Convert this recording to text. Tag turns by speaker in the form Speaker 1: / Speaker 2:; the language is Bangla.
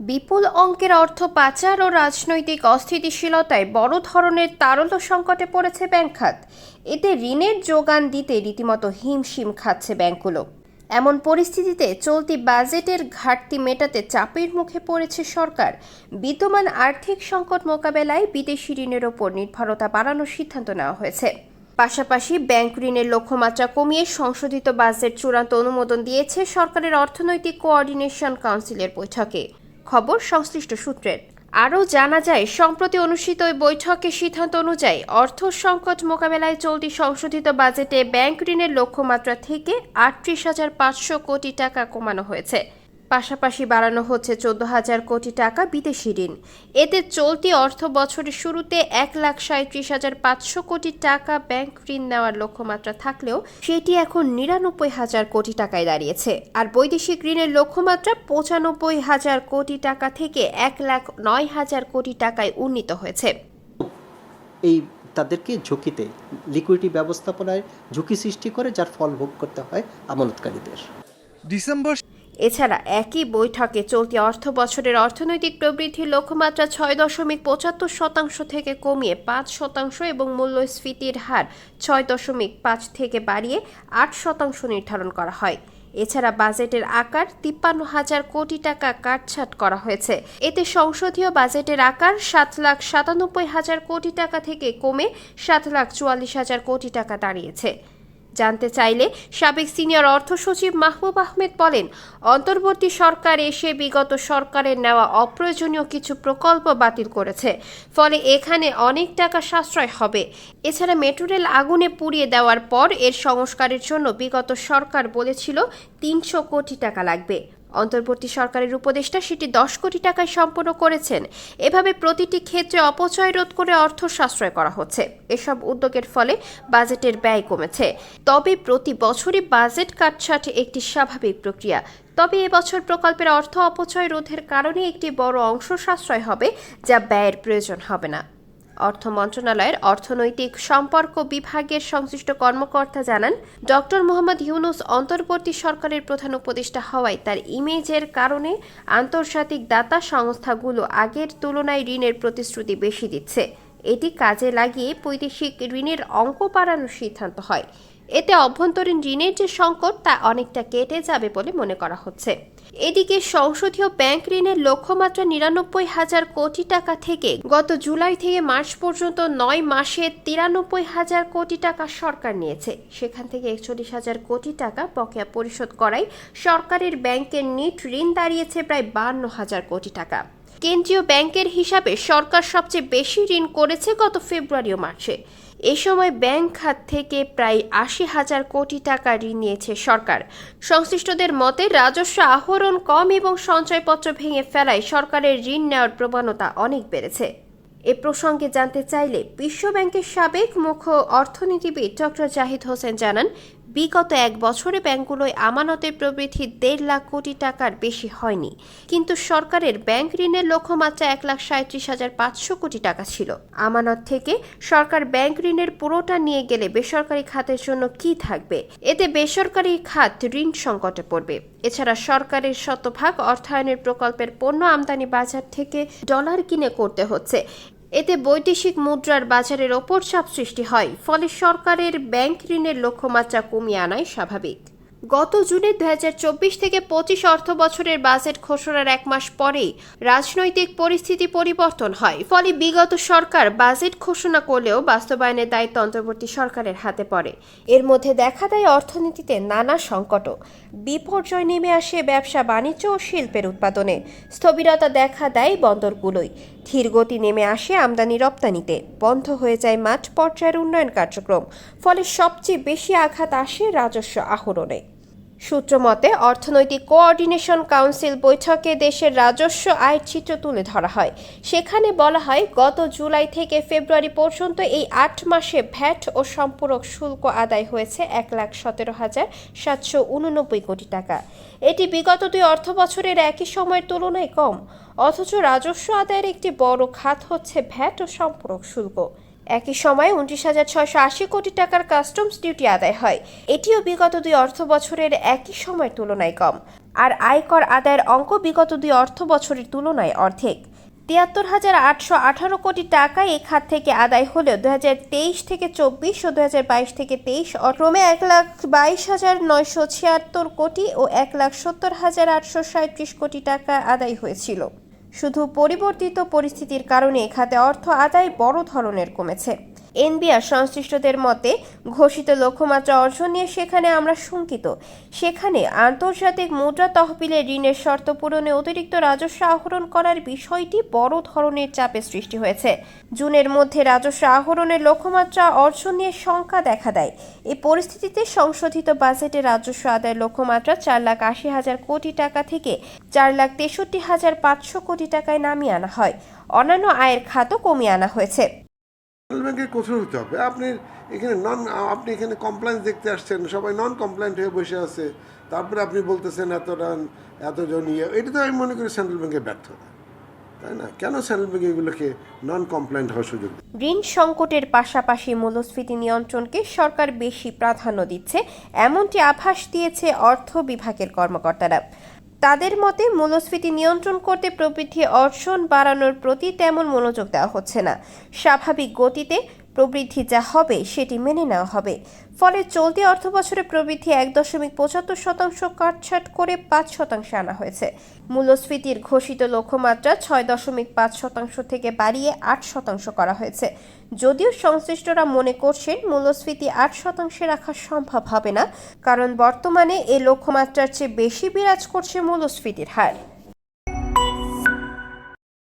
Speaker 1: বিপুল অঙ্কের অর্থ পাচার ও রাজনৈতিক অস্থিতিশীলতায় বড় ধরনের তারল্য সংকটে পড়েছে ব্যাংক খাত। এতে ঋণের যোগান দিতে রীতিমতো হিমশিম খাচ্ছে ব্যাংকগুলো। এমন পরিস্থিতিতে চলতি বাজেটের ঘাটতি মেটাতে চাপের মুখে পড়েছে সরকার। বিদ্যমান আর্থিক সংকট মোকাবেলায় বিদেশি ঋণের ওপর নির্ভরতা বাড়ানোর সিদ্ধান্ত নেওয়া হয়েছে। পাশাপাশি ব্যাংক ঋণের লক্ষ্যমাত্রা কমিয়ে সংশোধিত বাজেট চূড়ান্ত অনুমোদন দিয়েছে সরকারের অর্থনৈতিক কোঅর্ডিনেশন কাউন্সিলের বৈঠকে। খবর সংশ্লিষ্ট সূত্রের আরও জানা যায়, সম্প্রতি অনুষ্ঠিত ওই বৈঠকে সিদ্ধান্ত অনুযায়ী অর্থ সংকট মোকাবেলায় চলতি সংশোধিত বাজেটে ব্যাংক ঋণের লক্ষ্যমাত্রা থেকে আটত্রিশ হাজার পাঁচশো কোটি টাকা কমানো হয়েছে। পাশাপাশি বাড়ানো হচ্ছে চোদ্দ হাজার কোটি টাকা বিদেশি ঋণ। এতে চলতি অর্থ বছরের শুরুতে এক লাখ সাঁত্রিশ হাজার পাঁচশো কোটি টাকা ব্যাংক ঋণ নেওয়ার লক্ষ্যমাত্রা থাকলেও সেটি এখন নিরানব্বই হাজার কোটি টাকায় দাঁড়িয়েছে। আর বৈদেশিক ঋণের লক্ষ্যমাত্রা পঁচানব্বই হাজার কোটি টাকা থেকে এক লাখ নয় হাজার কোটি টাকায় উন্নীত হয়েছে।
Speaker 2: এই তাদেরকে ঝুঁকিতে লিকুইডিটি ব্যবস্থাপনায় ঝুঁকি সৃষ্টি করে যার ফল ভোগ করতে হয় আমানতকারীদের।
Speaker 3: ডিসেম্বর
Speaker 1: এছাড়া একই বৈঠকে চলতি অর্থ বছরের অর্থনৈতিক প্রবৃদ্ধির লক্ষ্যমাত্রা ছয় দশমিক পঁচাত্তর শতাংশ থেকে কমিয়ে পাঁচ শতাংশ এবং মূল্যস্ফীতির হার ছয় দশমিক পাঁচ থেকে বাড়িয়ে আট শতাংশ নির্ধারণ করা হয়। এছাড়া বাজেটের আকার তিপ্পান্ন হাজার কোটি টাকা কাটছাট করা হয়েছে। এতে সংসদীয় বাজেটের আকার সাত লাখ সাতানব্বই হাজার কোটি টাকা থেকে কমে সাত লাখ চুয়াল্লিশ হাজার কোটি টাকা দাঁড়িয়েছে। জানতে চাইলে সাবেক সিনিয়র অর্থ সচিব মাহবুব আহমেদ বলেন, অন্তর্বর্তী সরকার এসে বিগত সরকারের নেওয়া অপ্রয়োজনীয় কিছু প্রকল্প বাতিল করেছে। ফলে এখানে অনেক টাকা সাশ্রয় হবে। এছাড়া মেট্রো রেল আগুনে পুড়িয়ে দেওয়ার পর এর সংস্কারের জন্য বিগত সরকার বলেছিল তিনশো কোটি টাকা লাগবে। অন্তর্বর্তী সরকারের উপদেষ্টা সেটি দশ কোটি টাকায় সম্পন্ন করেছেন। এভাবে প্রতিটি ক্ষেত্রে অপচয় রোধ করে অর্থ সাশ্রয় করা হচ্ছে। এসব উদ্যোগের ফলে বাজেটের ব্যয় কমেছে। তবে প্রতি বছরই বাজেট কাটছাট একটি স্বাভাবিক প্রক্রিয়া। তবে এবছর প্রকল্পের অর্থ অপচয় রোধের কারণে একটি বড় অংশ সাশ্রয় হবে, যা ব্যয়ের প্রয়োজন হবে না। অর্থ মন্ত্রণালয়ের অর্থনৈতিক সম্পর্ক বিভাগের সংশ্লিষ্ট কর্মকর্তা জানান, ডক্টর মোহাম্মদ ইউনুস অন্তর্বর্তী সরকারের প্রধান উপদেষ্টা হওয়ায় তার ইমেজের কারণে আন্তর্জাতিক দাতা সংস্থাগুলো আগের তুলনায় ঋণের প্রতিশ্রুতি বেশি দিচ্ছে। এটি কাজে লাগিয়ে বৈদেশিক ঋণের অঙ্ক বাড়ানোর সিদ্ধান্ত হয়। এতে অভ্যন্তরীণ ঋণের যে সংকট, তা অনেকটা কেটে যাবে বলে মনে করা হচ্ছে। এদিকে সংসদীয় ব্যাংক ঋণের লক্ষ্যমাত্রা নিরানব্বই হাজার কোটি টাকা থেকে গত জুলাই থেকে মার্চ পর্যন্ত নয় মাসে তিরানব্বই হাজার কোটি টাকা সরকার নিয়েছে। সেখান থেকে একচল্লিশ হাজার কোটি টাকা বকেয়া পরিশোধ করায় সরকারের ব্যাংকের নিট ঋণ দাঁড়িয়েছে প্রায় বান্ন হাজার কোটি টাকা। কেন্দ্রীয় ব্যাংকের হিসাবে সরকার সবচেয়ে বেশি ঋণ করেছে গত ফেব্রুয়ারি ও মার্চে। এ সময় ব্যাংক খাত থেকে প্রায় আশি হাজার কোটি টাকা ঋণ নিয়েছে সরকার। সংশ্লিষ্টদের মতে, রাজস্ব আহরণ কম এবং সঞ্চয়পত্র ভেঙে ফেলায় সরকারের ঋণ নেওয়ার প্রবণতা অনেক বেড়েছে। এ প্রসঙ্গে জানতে চাইলে বিশ্ব ব্যাংকের সাবেক মুখ্য অর্থনীতিবিদ ডক্টর জাহিদ হোসেন জানান বিগত এক বছরে ব্যাংকগুলোয় আমানতের প্রবৃদ্ধি দেড় লাখ কোটি টাকার বেশি হয়নি। কিন্তু সরকারের ব্যাংক ঋণের লক্ষ্যমাত্রা এক লাখ সাঁত্রিশ হাজার পাঁচশো কোটি টাকা ছিল। আমানত থেকে সরকার ব্যাংক ঋণের পুরোটা নিয়ে গেলে বেসরকারি খাতের জন্য কি থাকবে? এতে বেসরকারি খাত ঋণ সংকটে পড়বে। এছাড়া সরকারের শতভাগ অর্থায়নের প্রকল্পের পণ্য আমদানি বাজার থেকে ডলার কিনে করতে হচ্ছে। এতে বৈদেশিক মুদ্রার বাজারের ওপর চাপ সৃষ্টি হয়, ফলে সরকারের ব্যাংক ঋণের লক্ষ্যমাত্রা কমিয়ে আনাই স্বাভাবিক। গত জুনে চব্বিশ থেকে পঁচিশ অর্থ বছরের বাজেট ঘোষণার এক মাস পরেই রাজনৈতিক পরিস্থিতি পরিবর্তন হয়, ফলে বিগত সরকার বাজেট ঘোষণা করলেও বাস্তবায়নের দায়িত্ব অন্তর্বর্তী সরকারের হাতে পড়ে। এর মধ্যে দেখা দেয় অর্থনীতিতে নানা সংকটও। বিপর্যয় নেমে আসে ব্যবসা, বাণিজ্য ও শিল্পের উৎপাদনে। স্থবিরতা দেখা দেয় বন্দরগুলোই ধীরগতি নেমে আসে আমদানি রপ্তানিতে। বন্ধ হয়ে যায় মাঠ পর্যায়ের উন্নয়ন কার্যক্রম। ফলে সবচেয়ে বেশি আঘাত আসে রাজস্ব আহরণে। সূত্র মতে, অর্থনৈতিক কোঅর্ডিনেশন কাউন্সিল বৈঠকে দেশের রাজস্ব আয়ের চিত্র তুলে ধরা হয়। সেখানে বলা হয়, গত জুলাই থেকে ফেব্রুয়ারি পর্যন্ত এই আট মাসে ভ্যাট ও সম্পূরক শুল্ক আদায় হয়েছে এক লাখ সতেরো হাজার সাতশো উননব্বই কোটি টাকা। এটি বিগত দুই অর্থ বছরের একই সময়ের তুলনায় কম। অথচ রাজস্ব আদায়ের একটি বড় খাত হচ্ছে ভ্যাট ও সম্পূরক শুল্ক। একই সময়ে উনত্রিশ হাজার ছয়শো আশি কোটি টাকার কাস্টমস ডিউটি আদায় হয়। এটিও বিগত দুই অর্থ বছরের একই সময়ের তুলনায় কম। আর আয়কর আদায়ের অঙ্ক বিগত দুই অর্থ বছরের তুলনায় অর্ধেক। তিয়াত্তর হাজার আটশো আঠারো কোটি টাকা এই খাত থেকে আদায় হলেও দু হাজার তেইশ থেকে চব্বিশ ও দু হাজার বাইশ থেকে তেইশ ক্রমে এক লাখ বাইশ হাজার নয়শো ছিয়াত্তর কোটি ও এক লাখ সত্তর হাজার আটশো সাঁত্রিশ কোটি টাকা আদায় হয়েছিল। শুধু পরিবর্তিত পরিস্থিতির কারণে খাতে অর্থ আদায় বড় ধরনের কমেছে। এনবিআর সংশ্লিষ্টদের মতে ঘোষিত লক্ষ্যমাত্রা অর্জন নিয়ে সেখানে আমরা শঙ্কিত। সেখানে আন্তর্জাতিক মুদ্রা তহবিলে ঋণের শর্ত পূরণে অতিরিক্ত রাজস্ব আহরণ করার বিষয়টি বড় ধরনের চাপের সৃষ্টি হয়েছে। জুনের মধ্যে রাজস্ব আহরণের লক্ষ্যমাত্রা অর্জন নিয়ে শঙ্কা দেখা দেয়। এই পরিস্থিতিতে সংশোধিত বাজেটে রাজস্ব আদায়ের লক্ষ্যমাত্রা চার লাখ আশি হাজার কোটি টাকা থেকে চার লাখ তেষট্টি হাজার পাঁচশো কোটি টাকায় নামিয়ে আনা হয়। অন্যান্য আয়ের খাতও কমিয়ে আনা হয়েছে।
Speaker 3: ব্যাংকের কঠোর হতে হবে। আপনি এখানে নন আপনি এখানে কমপ্লেন্স দেখতে আসছেন, সবাই নন কমপ্লেন্ট হয়ে বসে আছে। তারপরে আপনি বলতেছেন এত রান এতজন ইয়ে এটা তো আমি মনে করি সেন্ট্রাল ব্যাংকের ব্যর্থতা তাই না? কেন সেন্ট্রাল ব্যাংক এগুলোকে নন কমপ্লেন্ট হওয়ার সুযোগ
Speaker 1: ঋণ সংকটের পাশাপাশি মূল্যস্ফীতি নিয়ন্ত্রণকে সরকার বেশি প্রাধান্য দিচ্ছে, এমনটি আভাস দিয়েছে অর্থ বিভাগের কর্মকর্তারা। তাদের মতে মূল্যস্ফীতি নিয়ন্ত্রণ করতে প্রবৃদ্ধি অর্জন বাড়ানোর প্রতি তেমন মনোযোগ দেওয়া হচ্ছে না। স্বাভাবিক গতিতে প্রবৃদ্ধি যা হবে সেটি মেনে নেওয়া হবে। ফলে চলতি অর্থবছরে প্রবৃদ্ধি এক দশমিক পঁচাত্তর শতাংশ, কাটছাট করে পাঁচ শতাংশে আনা হয়েছে। মূল্যস্ফীতির ঘোষিত লক্ষ্যমাত্রা ছয় দশমিক পাঁচ শতাংশ থেকে বাড়িয়ে আট শতাংশ করা হয়েছে। যদিও সংশ্লিষ্টরা মনে করছেন, মূল্যস্ফীতি আট শতাংশে রাখা সম্ভব হবে না, কারণ বর্তমানে এই লক্ষ্যমাত্রার চেয়ে বেশি বিরাজ করছে মূল্যস্ফীতির হার।